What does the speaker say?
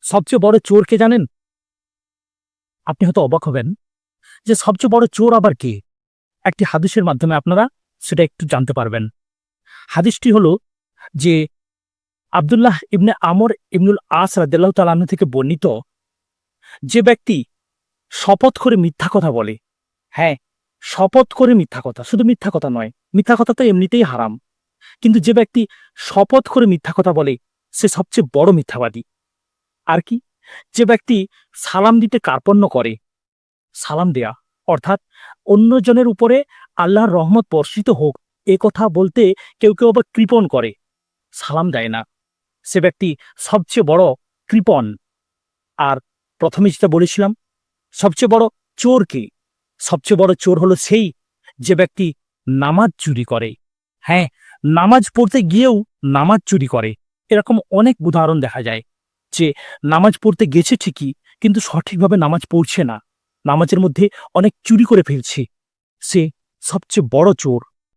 সবচেয়ে বড় চোর কে জানেন? আপনি হয়তো অবাক হবেন যে সবচেয়ে বড় চোর আবার কে? একটি হাদিসের মাধ্যমে আপনারা সেটা একটু জানতে পারবেন। হাদিসটি হলো যে আব্দুল্লাহ ইবনে আমর ইবনুল আস রাদিল্লাহ তালাহ থেকে বর্ণিত যে ব্যক্তি শপথ করে মিথ্যা কথা বলে। হ্যাঁ শপথ করে মিথ্যা কথা। শুধু মিথ্যা কথা নয়, মিথ্যা কথা তো এমনিতেই হারাম। কিন্তু যে ব্যক্তি শপথ করে মিথ্যা কথা বলে, সে সবচেয়ে বড় মিথ্যাবাদী। আর কি? যে ব্যক্তি সালাম দিতে কার্পণ্য করে, সালাম দেয়া, অর্থাৎ অন্যজনের উপরে আল্লাহর রহমত বর্ষিত হোক, এ কথা বলতে কেউ কেউ আবার কৃপণ করে, সালাম দেয় না। সে ব্যক্তি সবচেয়ে বড় কৃপণ। আর প্রথমে যেটা বলেছিলাম, সবচেয়ে বড় চোর কে? সবচেয়ে বড় চোর হলো সেই যে ব্যক্তি নামাজ চুরি করে। হ্যাঁ নামাজ পড়তে গিয়েও নামাজ চুরি করে। এরকম অনেক উদাহরণ দেখা যায়। যে নামাজ পড়তে গেছে ঠিকই, কিন্তু সঠিকভাবে নামাজ পড়ছে না। নামাজের মধ্যে অনেক চুরি করে ফেলছে। সে সবচেয়ে বড় চোর।